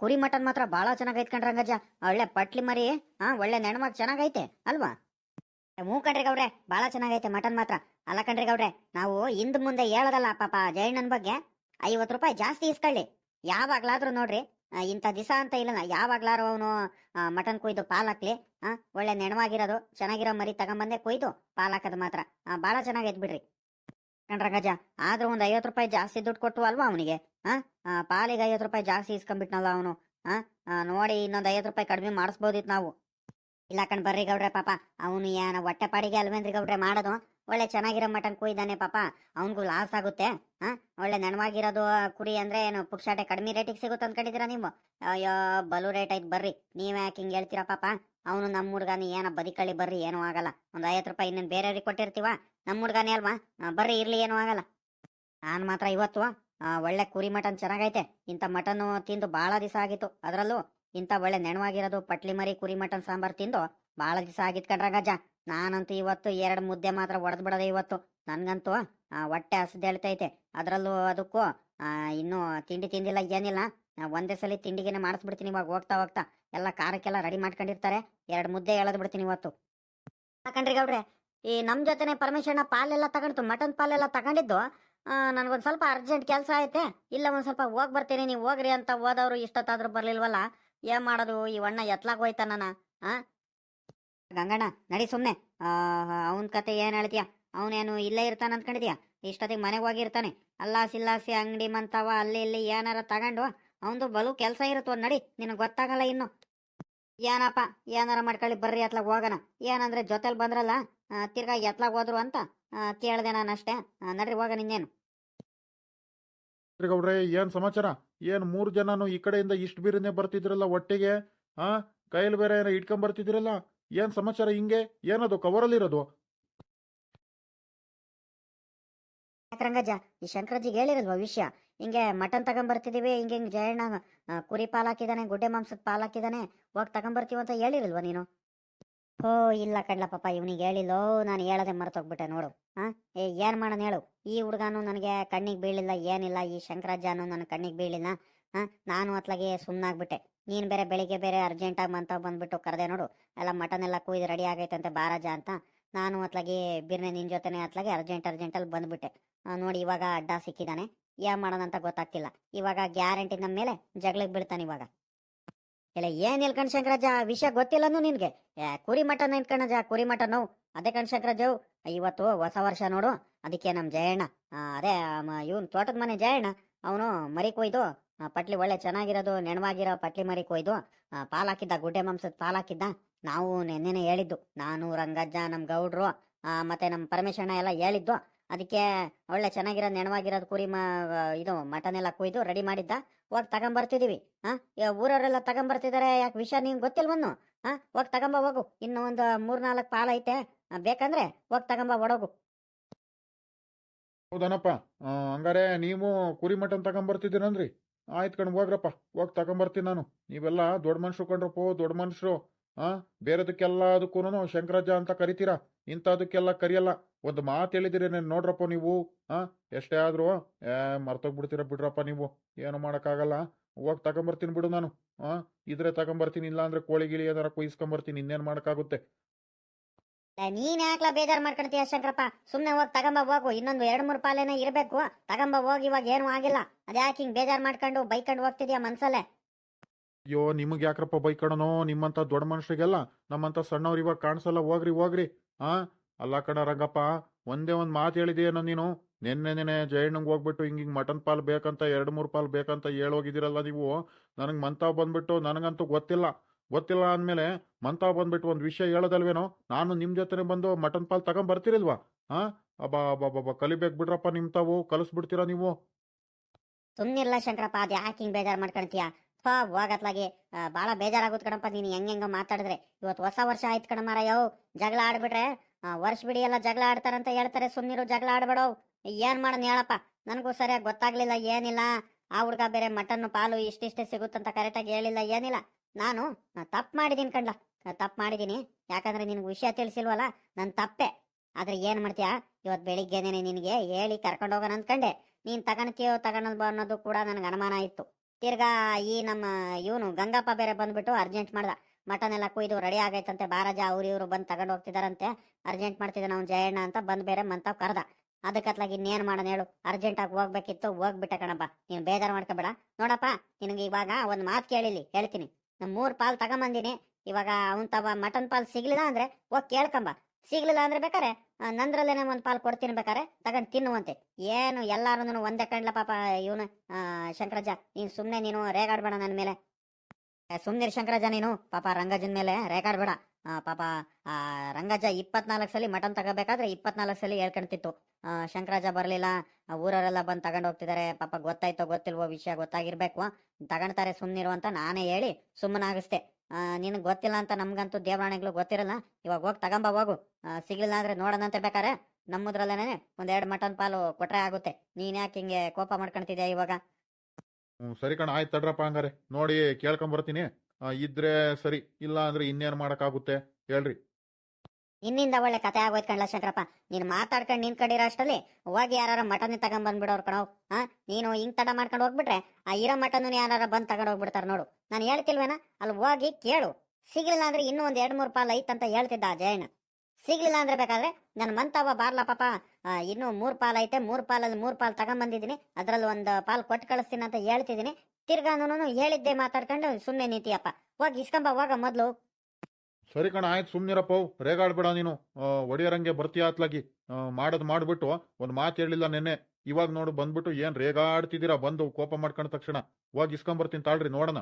ಕುರಿ ಮಟನ್ ಮಾತ್ರ ಬಹಳ ಚೆನ್ನಾಗೈತೆ ಕಣ್ರಿ ರಂಗಜ್ಜ ಒಳ್ಳೆ ಪಟ್ಲಿ ಮರಿ ಹಾ ಒಳ್ಳೆ ನೆಣಮಾಗ್ ಚೆನ್ನಾಗೈತೆ, ಅಲ್ವಾ? ಹ್ಞೂ ಕಣ್ರಿ ಗೌಡ್ರೆ ಬಹಳ ಚೆನ್ನಾಗೈತೆ ಮಟನ್ ಮಾತ್ರ. ಅಲ್ಲ ಕಣ್ರಿ ಗೌಡ್ರೆ, ನಾವು ಹಿಂದ್ ಮುಂದೆ ಹೇಳೋದಲ್ಲ, ಪಾಪ ಜೈನನ್ ಬಗ್ಗೆ. ಐವತ್ತು ರೂಪಾಯಿ ಜಾಸ್ತಿ ಇಸ್ಕೊಳ್ಳಿ. ಯಾವಾಗ್ಲಾದ್ರೂ ನೋಡ್ರಿ ಇಂಥ ದಿವಸ ಅಂತ ಇಲ್ಲ ಯಾವಾಗ್ಲಾರು ಅವನು ಮಟನ್ ಕೊಯ್ದು ಪಾಲಾಕ್ಲಿ ಹಾಕ್ಲಿ ಒಳ್ಳೆ ನೆಣವಾಗಿರೋದು, ಚೆನ್ನಾಗಿರೋ ಮರಿ ತಗೊಂಬಂದೆ ಕೊಯ್ದು ಪಾಲಾಕದ್ ಮಾತ್ರ. ಬಹಳ ಚೆನ್ನಾಗೈತೆ ಬಿಡ್ರಿ. ಕಣ್ರಂಗಜ್ಜ ಆದ್ರೂ ಒಂದು ಐವತ್ತು ರೂಪಾಯಿ ಜಾಸ್ತಿ ದುಡ್ಡು ಕೊಟ್ಟು ಅಲ್ವಾ ಅವನಿಗೆ? ಪಾಲಿಗೆ ಐವತ್ತು ರೂಪಾಯಿ ಜಾಸ್ತಿ ಇಸ್ಕೊಂಡ್ಬಿಟ್ನಲ್ಲ ಅವನು. ಆ, ನೋಡಿ ಇನ್ನೊಂದು ಐವತ್ತು ರೂಪಾಯಿ ಕಡಿಮೆ ಮಾಡಿಸ್ಬೋದಿತ್ತು ನಾವು. ಇಲ್ಲ ಕಣ್ ಬರ್ರಿ ಗೌಡ್ರೆ ಪಾಪ. ಅವನು ಏನ ಹೊಟ್ಟೆ ಪಾಡಿಗೆ ಅಲ್ವೇನ್ರಿ ಗೌಡ್ರೆ ಮಾಡೋದು? ಒಳ್ಳೆ ಚೆನ್ನಾಗಿರೋ ಮಟನ್ ಕುಯ್ದಾನೆ ಪಾಪ. ಅವನಿಗೂ ಲಾಸ್ ಆಗುತ್ತೆ. ಹಾ ಒಳ್ಳೆ ನೆನವಾಗಿರೋದು ಕುರಿ ಅಂದ್ರೆ ಏನು ಪುಕ್ಷಾಟೆ ಕಡಿಮೆ ರೇಟಿಗೆ ಸಿಗುತ್ತೆ ಅನ್ಕೊಂಡಿದ್ದೀರಾ ನೀವು? ಅಯ್ಯೋ ಬಲು ರೇಟ್ ಐತ್ ಬರ್ರಿ. ನೀವೇ ಯಾಕೆ ಹಿಂಗೆ ಹೇಳ್ತೀರಾ ಪಾಪ? ಅವನು ನಮ್ಮ ಹುಡ್ಗಾನಿ ಏನ ಬದಿಕಳಿ ಬರ್ರಿ ಏನೂ ಆಗಲ್ಲ. ಒಂದು ಐವತ್ತು ರೂಪಾಯಿ ಇನ್ನೇನು ಬೇರೆಯವ್ರಿಗೆ ಕೊಟ್ಟಿರ್ತೀವ? ನಮ್ಮ ಹುಡ್ಗಾನೇ ಅಲ್ವಾ? ಬರ್ರಿ ಇರ್ಲಿ ಏನೂ ಆಗಲ್ಲ. ನಾನು ಮಾತ್ರ ಇವತ್ತು ಒಳ್ಳೆ ಕುರಿ ಮಟನ್ ಚೆನ್ನಾಗೈತೆ. ಇಂಥ ಮಟನ್ ತಿಂದು ಭಾಳ ದಿವಸ ಆಗಿತ್ತು. ಅದರಲ್ಲೂ ಇಂಥ ಒಳ್ಳೆ ನೆನವಾಗಿರೋದು ಪಟ್ಲಿ ಮರಿ ಕುರಿ ಮಟನ್ ಸಾಂಬಾರ್ ತಿಂದು ಭಾಳ ದಿವಸ ಆಗಿತ್ತು ಕಣ್ರಂಗಜ್ಜ ನಾನಂತೂ ಇವತ್ತು ಎರಡು ಮುದ್ದೆ ಮಾತ್ರ ಒಡೆದು ಬಿಡೋದೆ ಇವತ್ತು. ನನಗಂತೂ ಹೊಟ್ಟೆ ಹಸಿದೇಳ್ತೈತೆ ಅದರಲ್ಲೂ ಅದಕ್ಕೂ ಇನ್ನೂ ತಿಂಡಿ ತಿಂದಿಲ್ಲ, ಏನಿಲ್ಲ. ಒಂದೇ ಸಲ ತಿಂಡಿಗೆನೆ ಮಾಡಿಸ್ಬಿಡ್ತೀನಿ ಇವಾಗ ಹೋಗ್ತಾ ಹೋಗ್ತಾ. ಎಲ್ಲ ಖಾರಕ್ಕೆಲ್ಲ ರೆಡಿ ಮಾಡ್ಕೊಂಡಿರ್ತಾರೆ. ಎರಡು ಮುದ್ದೆ ಎಳೆದು ಬಿಡ್ತೀನಿ ಇವತ್ತು. ಯಾಕಂಡ್ರಿ ಗೌಡ್ರೆ, ಈ ನಮ್ಮ ಜೊತೆನೆ ಪರಮೇಶ್ವರನ ಪಾಲೆಲ್ಲ ತಗೊಂಡು ಮಟನ್ ಪಾಲೆಲ್ಲ ತಗೊಂಡಿದ್ದು. ನನಗೊಂದು ಸ್ವಲ್ಪ ಅರ್ಜೆಂಟ್ ಕೆಲಸ ಐತೆ. ಇಲ್ಲ, ಒಂದು ಸ್ವಲ್ಪ ಹೋಗಿ ಬರ್ತೀನಿ. ನೀವು ಹೋಗ್ರಿ ಅಂತ ಹೋದವರು ಇಷ್ಟೊತ್ತಾದ್ರೂ ಬರ್ಲಿಲ್ವಲ್ಲ? ಏನ್ ಮಾಡೋದು? ಈ ಅಣ್ಣ ಎತ್ಲಾಗ ಹೋಯ್ತ ನಾನು, ಆ? ಗಂಗಣ್ಣ, ನಡಿ ಸುಮ್ಮನೆ ಅವನ ಕತೆ ಏನು ಹೇಳ್ತೀಯ? ಅವನೇನು ಇಲ್ಲೇ ಇರ್ತಾನ ಅಂದ್ಕೊಂಡಿದ್ಯಾ? ಇಷ್ಟೊತ್ತಿಗೆ ಮನೆಗೆ ಹೋಗಿರ್ತಾನೆ. ಅಲ್ಲ ಸಿಲ್ಲಾಸಿ ಅಂಗಡಿ ಮಂತವ, ಅಲ್ಲಿ ಇಲ್ಲಿ ಏನಾರ ತಗೊಂಡು ಅವನು ಬಲು ಕೆಲಸ ಇರುತ್ತೋ ನಡಿ, ನಿನಗೆ ಗೊತ್ತಾಗಲ್ಲ ಇನ್ನು. ಏನಪ್ಪ? ಏನಾರ ಮಾಡ್ಕೊಳ್ಳಿ, ಬರ್ರಿ, ಎತ್ಲಾಗ ಹೋಗೋಣ. ಏನಂದ್ರೆ ಜೊತೆಲಿ ಬಂದ್ರಲ್ಲ ತಿರ್ಗಾ ಎತ್ಲಾಗ ಹೋದ್ರು ಅಂತ. ಕೇಳ್ದೆ ನಾನು ಅಷ್ಟೇ. ನಡ್ರಿ ಹೋಗ ನಿನ್ನೇನು. ಗೌಡ್ರೆ ಏನ್ ಸಮಾಚಾರ? ಏನ್ ಮೂರ್ ಜನನು ಈ ಕಡೆಯಿಂದ ಇಷ್ಟು ಬೀರನೆ ಬರ್ತಿದ್ರಲ್ಲ ಒಟ್ಟಿಗೆ? ಆ ಕೈಯಲ್ಲಿ ಬೇರೆ ಏನೋ ಇಟ್ಕೊಂಡ್ ಬರ್ತಿದ್ರಲ್ಲ? ಏನ್ ಸಮಾಚಾರ ಹಿಂಗೆ? ಏನದು ಕವರಲ್ಲಿರೋದು? ರಂಗಜ್ಜ ಈ ಶಂಕರಜ್ಜಿಗೆ ಹೇಳಿರಲ್ವ ವಿಷಯ ಹಿಂಗೆ ಮಟನ್ ತಗೊಂಬರ್ತಿದೀವಿ ಹಿಂಗೆ ಹಿಂಗೆ ಜಯಣ್ಣ ಕುರಿ ಪಾಲ್ ಹಾಕಿದಾನೆ ಗುಡ್ಡೆ ಮಾಂಸದ ಪಾಲ್ ಹಾಕಿದಾನೆ ಹೋಗಿ ತಗೊಂಬರ್ತೀವಿ ಅಂತ ಹೇಳಿರಲ್ವಾ ನೀನು? ಓ ಇಲ್ಲ ಕಡ್ಲ ಪಾಪ ಇವನಿಗೆ ಹೇಳಿಲ್ಲೋ ನಾನು ಹೇಳದೆ ಮರ್ತೋಗ್ಬಿಟ್ಟೆ ನೋಡು ಹಾ? ಏ ಏನ್ ಮಾಡೋಣ ಹೇಳು? ಈ ಹುಡುಗನು ನನಗೆ ಕಣ್ಣಿಗೆ ಬೀಳಿಲ್ಲ ಏನಿಲ್ಲ ಈ ಶಂಕರಜ್ಜನು ನನ್ನ ಕಣ್ಣಿಗೆ ಬೀಳಿಲ್ಲ ಹಾ? ನಾನು ಅತ್ಲಾಗೆ ಸುಮ್ಮನಾಗ್ಬಿಟ್ಟೆ ನೀನ್ ಬೇರೆ ಬೆಳಿಗ್ಗೆ ಬೇರೆ ಅರ್ಜೆಂಟಾಗಿ ಅಂತ ಬಂದ್ಬಿಟ್ಟು ಕರೆದೆ ನೋಡು ಎಲ್ಲ ಮಟನ್ ಎಲ್ಲ ಕುಯ್ದು ರೆಡಿ ಆಗೈತಂತೆ ಬಾರಾಜ ಅಂತ ನಾನು ಅತ್ಲಾಗೆ ಬಿರ್ನೆ ನಿನ್ ಜೊತೆನೆ ಅತ್ಲಾಗೆ ಅರ್ಜೆಂಟ್ ಅರ್ಜೆಂಟಲ್ಲಿ ಬಂದ್ಬಿಟ್ಟೆ. ಆ, ನೋಡಿ ಇವಾಗ ಅಡ್ಡ ಸಿಕ್ಕಿದಾನೆ ಏನ್ ಮಾಡೋಣ ಅಂತ ಗೊತ್ತಾಗ್ತಿಲ್ಲ ಇವಾಗ ಗ್ಯಾರಂಟಿ ನಮ್ಮ ಮೇಲೆ ಜಗಳಕ್ಕೆ ಬೀಳ್ತಾನೆ ಇವಾಗ. ಇಲ್ಲ ಏನ್ ಇಲ್ಲ ಕಣಶಂಕರಾಜ ವಿಷಯ ಗೊತ್ತಿಲ್ಲನು ನಿನ್ಗೆ. ಏ, ಕುರಿ ಮಟನ್ ಇಟ್ಕಣಜ ಕುರಿ ಮಟನ್ ಅದೇ ಕಣ್ ಶಂಕರಾಜ್ ಇವತ್ತು ಹೊಸ ವರ್ಷ ನೋಡು. ಅದಕ್ಕೆ ನಮ್ ಜಯಣ್ಣ ಅದೇ ಇವನ್ ತೋಟದ ಮನೆ ಜಯಣ್ಣ ಅವನು ಮರಿ ಕೊಯ್ದು ಪಟ್ಲಿ ಒಳ್ಳೆ ಚೆನ್ನಾಗಿರೋದು ನೆಣವಾಗಿರೋ ಪಟ್ಲಿ ಮರಿ ಕೊಯ್ದು ಪಾಲಾಕಿದ್ದ ಗುಡ್ಡೆ ಮಾಂಸದ ಪಾಲ್ ಹಾಕಿದ್ದ ನಾವು ನೆನ್ನೆನೆ ಹೇಳಿದ್ದು ನಾನು ರಂಗಜ್ಜ ನಮ್ ಗೌಡ್ರು ಮತ್ತೆ ನಮ್ ಪರಮೇಶಣ್ಣ ಎಲ್ಲ ಹೇಳಿದ್ದು. ಅದಕ್ಕೆ ಒಳ್ಳೆ ಚೆನ್ನಾಗಿರೋ ನೆಣವಾಗಿರೋದು ಕುರಿ ಮ ಇದು ಮಟನ್ ಎಲ್ಲ ಕೊಯ್ದು ರೆಡಿ ಮಾಡಿದ್ದ. ಹೋಗಿ ತಗೊಂಬರ್ತಿದ್ದೀವಿ ಹಾ ಊರವರೆಲ್ಲ ತಗೊಂಬರ್ತಿದ್ದಾರೆ ಯಾಕೆ ವಿಷಯ ನಿಂಗೆ ಗೊತ್ತಿಲ್ವನು ಹಾ ಹೋಗಿ ತಗೊಂಬ ಹೋಗು. ಇನ್ನು ಒಂದು ಮೂರ್ ನಾಲ್ಕು ಪಾಲ್ ಐತೆ. ಬೇಕಂದ್ರೆ ಹೋಗಿ ತಗೊಂಬ ಒಡೋಗು ಹೌದನಪ್ಪ. ಹಂಗಾರೆ ನೀವು ಕುರಿ ಮಟನ್ ತಗೊಂಬರ್ತಿದ್ದೀರಂದ್ರಿ ಆಯ್ತು ಕಣ್, ಹೋಗ್ರಪ್ಪ. ಹೋಗಿ ತಗೊಂಬರ್ತೀನಿ ನಾನು. ನೀವೆಲ್ಲ ದೊಡ್ಡ ಮನುಷ್ರು ಕಂಡ್ರಪ್ಪ ದೊಡ್ಡ ಮನುಷ್ರು. ಆ ಬೇರೆದಕ್ಕೆಲ್ಲ ಅದಕ್ಕೂ ಅಂತ ಕರಿತೀರಾ? ಇಂಥದಕ್ಕೆಲ್ಲ ಕರಿಯಲ್ಲ. ಒಂದು ಮಾತು ಹೇಳಿದಿರಿ ನೋಡ್ರಪ್ಪ ನೀವು. ಆ, ಎಷ್ಟೇ ಆದ್ರೂ, ಏ, ಮರ್ತೋಗ್ಬಿಡ್ತೀರ ಬಿಡ್ರಪ್ಪ ನೀವು. ಏನು ಮಾಡೋಕ್ಕಾಗಲ್ಲ. ಹೋಗಿ ತಗೊಂಬರ್ತೀನಿ ಬಿಡು ನಾನು. ಆ, ಇದ್ರೆ ತಗೊಂಬರ್ತೀನಿ ಇಲ್ಲ ಅಂದ್ರೆ ಕೋಳಿ ಗಿಳಿ ಏನಾರ ಕುಯ್ಸ್ಕೊಂಬರ್ತೀನಿ, ಇನ್ನೇನು ಮಾಡೋಕ್ಕಾಗುತ್ತೆ? ನೀನ್ ಯಾಕ್ಲ ಬೇಜಾರ್ ಮಾಡ್ಕೊಂತೀಯ ಶಂಕರಪ್ಪ? ಸುಮ್ನೆ ಹೋಗಿ, ತಗೊಂಬ ಹೋಗು. ಇನ್ನೊಂದು ಎರಡ್, ಮೂರು ಪಾಲೇನ ಇರ್ಬೇಕು. ತಗೊಂಬ ಹೋಗಿ, ಇವಾಗ ಏನು ಆಗಿಲ್ಲ. ಅದ್ಯಾಕೆ ಹಿಂಗ್ ಬೇಜಾರ್ ಮಾಡ್ಕೊಂಡು ಬೈಕೊಂಡು ಹೋಗ್ತಿದ್ಯಾ ಮನ್ಸಲ್ಲೇ? ಅಯ್ಯೋ, ನಿಮಗೆ ಯಾಕ್ರಪ್ಪ ಬೈಕಣನೋ ನಿಮ್ಮಂತ ದೊಡ್ಡ ಮನುಷ್ಯರಿಗೆಲ್ಲ ನಮ್ಮಂತ ಸಣ್ಣವ್ರು ಇವಾಗ ಕಾಣಿಸಲ್ಲ, ಹೋಗ್ರಿ ಹೋಗ್ರಿ. ಆ? ಅಲ್ಲ ಕಣ ರಂಗಪ್ಪ, ಒಂದೇ ಒಂದು ಮಾತು ಹೇಳಿದೆಯೇನೋ ನೀನು? ನಿನ್ನೆ ನೆನೆ ಜಯಣ್ಣಂಗೆ ಹೋಗ್ಬಿಟ್ಟು ಹಿಂಗೆ ಹಿಂಗೆ ಮಟನ್ ಪಾಲ್ ಬೇಕಂತ, ಎರಡು, ಮೂರು ಪಾಲ್ ಬೇಕಂತ ಹೇಳೋಗಿದ್ದೀರಲ್ಲ ನೀವು? ನನಗೆ ಮಂತಾವ್ ಬಂದ್ಬಿಟ್ಟು ನನಗಂತೂ ಗೊತ್ತಿಲ್ಲ. ಗೊತ್ತಿಲ್ಲ ಅಂದಮೇಲೆ ಮಂತಾವ್ ಬಂದ್ಬಿಟ್ಟು ಒಂದು ವಿಷಯ ಹೇಳೋದಲ್ವೇನೋ? ನಾನು ನಿಮ್ಮ ಜೊತೆನೆ ಬಂದು ಮಟನ್ ಪಾಲ್ ತಗೊಂಡ್ ಬರ್ತೀರಿಲ್ವಾ ಹಾ ಅಬ್ಬಾ ಅಬ್ಬಾ ಬಾಬಾ ಕಲಿಬೇಕು ಬಿಡ್ರಪ್ಪ ನಿಮ್ ತಾವು. ಕಲಿಸ್ಬಿಡ್ತೀರಾ ನೀವು? ಸುಮ್ಮನಿಲ್ಲ ಶಂಕರಪ್ಪ ಅದು ಯಾಕೆ ಹಿಂಗೆ ಬೇಜಾರ್ ಮಾಡ್ಕೊಳ್ತೀಯ ಪಾ, ಹೋಗತ್ಲಾಗಿ. ಬಹಳ ಬೇಜಾರಾಗುತ್ತೆ ಕಣಪ್ಪ, ನೀನು ಹೆಂಗ್ ಹೆಂಗ ಮಾತಾಡಿದ್ರೆ. ಇವತ್ತು ಹೊಸ ವರ್ಷ ಆಯ್ತು ಕಣ ಯಾವ ಜಗಳ ಆಡ್ಬಿಟ್ರೆ ವರ್ಷ ಬಿಡಿ ಎಲ್ಲ ಜಗಳ ಆಡ್ತಾರಂತ ಹೇಳ್ತಾರೆ ಸುಮ್ಮನಿರು ಜಗಳ ಆಡ್ಬೇಡೋ ಏನ್ ಮಾಡೋಣ ಹೇಳಪ್ಪ, ನನಗೂ ಸರಿಯಾಗಿ ಗೊತ್ತಾಗ್ಲಿಲ್ಲ, ಏನಿಲ್ಲ. ಆ ಹುಡ್ಗ ಬೇರೆ ಮಟನ್ ಪಾಲು ಇಷ್ಟಿಷ್ಟೇ ಸಿಗುತ್ತಂತ ಕರೆಕ್ಟಾಗಿ ಹೇಳಿಲ್ಲ, ಏನಿಲ್ಲ. ನಾನು ತಪ್ಪು ಮಾಡಿದೀನಿ ಕಣ್ಲ. ತಪ್ಪು ಮಾಡಿದೀನಿ. ಯಾಕಂದ್ರೆ ನಿನ್ಗೆ ವಿಷಯ ತಿಳಿಸಿಲ್ವಲ್ಲ, ನನ್ ತಪ್ಪೆ. ಆದ್ರೆ ಏನ್ ಮಾಡ್ತೀಯಾ ಇವತ್ತು ಬೆಳಿಗ್ಗೆನೆ ನಿನಗೆ ಹೇಳಿ ಕರ್ಕೊಂಡು ಹೋಗೋಣ ಅಂದ್ಕಂಡೆ. ನೀನ್ ತಗೊಳ್ತೀಯೋ ತಗೊಳಲ್ವೋ ಅನ್ನೋದು ಕೂಡ ನನಗೆ ಅನುಮಾನ ಇತ್ತು. ತಿರ್ಗಾ ಈ ನಮ್ಮ ಇವನು ಗಂಗಪ್ಪ ಬೇರೆ ಬಂದ್ಬಿಟ್ಟು ಅರ್ಜೆಂಟ್ ಮಾಡ್ದ. ಮಟನ್ ಎಲ್ಲ ಕುಯ್ದು ರೆಡಿ ಆಗೈತಂತೆ. ಬಾರಜ ಅವ್ರು ಇವರು ಬಂದು ತಗೊಂಡು ಹೋಗ್ತಿದಾರಂತೆ. ಅರ್ಜೆಂಟ್ ಮಾಡ್ತಿದ್ದಾನೆ ಅವ್ನು ಜಯಣ್ಣ ಅಂತ ಬಂದ್ ಬೇರೆ ಮಂತಾವ್ ಕರ್ದ. ಅದಕ್ಕತ್ಲಾಗಿ ಇನ್ನೇನ್ ಮಾಡೋಣ ಹೇಳು. ಅರ್ಜೆಂಟ್ ಆಗಿ ಹೋಗ್ಬೇಕಿತ್ತು, ಹೋಗ್ಬಿಟ್ಟೆ ಕಣಪ್ಪ. ನೀನು ಬೇಜಾರು ಮಾಡ್ಕೊಬೇಡ. ನೋಡಪ್ಪ, ನಿನಗೆ ಇವಾಗ ಒಂದು ಮಾತು ಕೇಳಿಲಿ, ಹೇಳ್ತೀನಿ. ನಮ್ಮ ಮೂರು ಪಾಲ್ ತಗೊಂಬಂದಿನಿ. ಇವಾಗ ಅವನ್ ತವ ಮಟನ್ ಪಾಲ್ ಸಿಗ್ಲಿಲ್ಲ ಅಂದ್ರೆ ಹೋಗಿ ಕೇಳ್ಕೊಂಬ. ಸಿಗ್ಲಿಲ್ಲ ಅಂದ್ರೆ ಬೇಕಾರೆ? ನಂದ್ರಲ್ಲೇನೆ ಒಂದ್ ಪಾಲ್ ಕೊಡ್ತೀನಿ ಬೇಕಾರೆ? ತಗೊಂಡ್ ತಿನ್ನುವಂತೆ. ಏನು ಎಲ್ಲಾರು ಒಂದೇ ಕಣ್ಲ ಪಾಪ ಇವನು ಶಂಕರಜ ನೀನ್ ಸುಮ್ನೆ ನೀನು ರೇಗಾಡ್ಬೇಡ ನನ್ನ ಮೇಲೆ. ಸುಮ್ನಿರ್ ಶಂಕರಜ ನೀನು. ಪಾಪ ರಂಗಜನ್ ಮೇಲೆ ರೇಗಾಡ್ಬೇಡ. ಬೇಡ ಪಾಪ ರಂಗಜ ಇಪ್ಪತ್ನಾಲ್ಕು ಸಲ ಮಟನ್ ತಗೋಬೇಕಾದ್ರೆ ಇಪ್ಪತ್ನಾಲ್ಕು ಸಲ ಹೇಳ್ಕೊಂತಿತ್ತು ಆ, ಶಂಕರಾಜ ಬರ್ಲಿಲ್ಲ. ಊರವರೆಲ್ಲ ಬಂದು ತಗೊಂಡ್ ಹೋಗ್ತಿದಾರೆ. ಪಾಪ ಗೊತ್ತಾಯ್ತೋ ಗೊತ್ತಿಲ್ವೋ ವಿಷಯ ಗೊತ್ತಾಗಿರ್ಬೇಕು. ತಗೊಂಡ್ತಾರೆ ಸುಮ್ನಿರು ಅಂತ ನಾನೇ ಹೇಳಿ ಸುಮ್ಮನಾಗಿಸ್ದೆ. ನಿನಗೆ ಗೊತ್ತಿಲ್ಲ ಅಂತ ನಮ್ಗಂತೂ ದೇವರಾಣಿಗಳು ಗೊತ್ತಿರಲ್ಲ. ಇವಾಗ ಹೋಗಿ ತಗೊಂಬ, ಹೋಗು. ಸಿಗ್ಲಿಲ್ಲ ಅಂದ್ರೆ ನೋಡೋಣಂತೆ ಬೇಕಾರೆ ನಮ್ಮದ್ರಲ್ಲೇನೆ ಒಂದೆರಡು ಮಟನ್ ಪಾಲು ಕೊಟ್ರೆ ಆಗುತ್ತೆ. ನೀನ್ ಯಾಕೆ ಹಿಂಗೆ ಕೋಪ ಮಾಡ್ಕೊಂತಿದ್ಯಾ ಇವಾಗ? ಹ್ಞೂ, ಸರಿ ಕಣ, ಆಯ್ತು ತಡ್ರಪ್ಪ ಹಂಗಾರೆ. ನೋಡಿ ಕೇಳ್ಕೊಂಡ್ ಬರ್ತೀನಿ ಇದ್ರೆ ಸರಿ ಇಲ್ಲ ಅಂದ್ರೆ ಇನ್ನೇನು ಆಗುತ್ತೆ ಹೇಳ್ರಿ. ಇನ್ನಿಂದ ಒಳ್ಳೆ ಕತೆ ಆಗೋಯ್ತು ಕಣ್ಲ ಶಂಕರಪ್ಪ ನೀನ್ ಮಾತಾಡ್ಕೊಂಡು ನಿಂತ್ಕೊಂಡಿರೋ ಅಷ್ಟರಲ್ಲಿ ಹೋಗಿ ಯಾರು ಮಟನ್ ತಗೊಂಡ್ ಬಂದ್ಬಿಡೋರ್ ಕಣವ್ ಹಾ? ನೀನು ಹಿಂಗ್ ತಡ ಮಾಡ್ಕೊಂಡು ಹೋಗ್ಬಿಟ್ರೆ ಆ ಇರೋ ಮಟನ್ ಯಾರು ಬಂದ್ ತಗೊಂಡ್ ಹೋಗ್ಬಿಡ್ತಾರ ನೋಡು. ನಾನು ಹೇಳ್ತಿಲ್ವೇನ? ಅಲ್ಲಿ ಹೋಗಿ ಕೇಳು. ಸಿಗ್ಲಿಲ್ಲ ಅಂದ್ರೆ ಇನ್ನೂ ಒಂದ್ ಎರಡ್ ಮೂರ್ ಪಾಲ್ ಐತಂತ ಹೇಳ್ತಿದ್ದ ಆ ಜಯನ ಸಿಗ್ಲಿಲ್ಲ ಅಂದ್ರೆ ಬೇಕಾದ್ರೆ ನನ್ನ ಮಂತವ ಬಾರ್ಲ ಪಾಪ ಇನ್ನೂ ಮೂರ್ ಪಾಲ್ ಐತೆ, ಮೂರ್ ಪಾಲಲ್ಲಿ ಮೂರ್ ಪಾಲ್ ತಗೊಂಡ್ ಬಂದಿದ್ದೀನಿ ಅದ್ರಲ್ಲಿ ಒಂದ್ ಪಾಲ್ ಕೊಟ್ಟು ಕಳಿಸ್ತೀನಿ ಅಂತ ಹೇಳ್ತಿದ್ದೀನಿ ತಿರ್ಗಾನು ಹೇಳಿದ್ದೆ ಮಾತಾಡ್ಕೊಂಡು ಸುಮ್ಮನೆ ನೀತಿಯಪ್ಪ. ಹೋಗಿ ಇಸ್ಕೊಂಬ, ಹೋಗ ಮೊದ್ಲು. ಸರಿ ಕಣ, ಆಯ್ತು, ಸುಮ್ನಿರಪ್ಪ ರೇಗಾಡ್ಬೇಡ ನೀನು. ಒಡೆಯರಂಗೆ ಬರ್ತೀಯ ಆತ್ಲಾಗಿ. ಮಾಡೋದು ಮಾಡ್ಬಿಟ್ಟು ಒಂದು ಮಾತು ಹೇಳಿಲ್ಲ ನೆನ್ನೆ. ಇವಾಗ ನೋಡು, ಬಂದ್ಬಿಟ್ಟು ಏನ್ ರೇಗಾಡ್ತಿದ್ದೀರಾ? ಬಂದು ಕೋಪ ಮಾಡ್ಕೊಂಡ ತಕ್ಷಣ. ಹೋಗಿ ಇಸ್ಕೊಂಬರ್ತೀನಿ, ತಾಳ್ರಿ, ನೋಡೋಣ.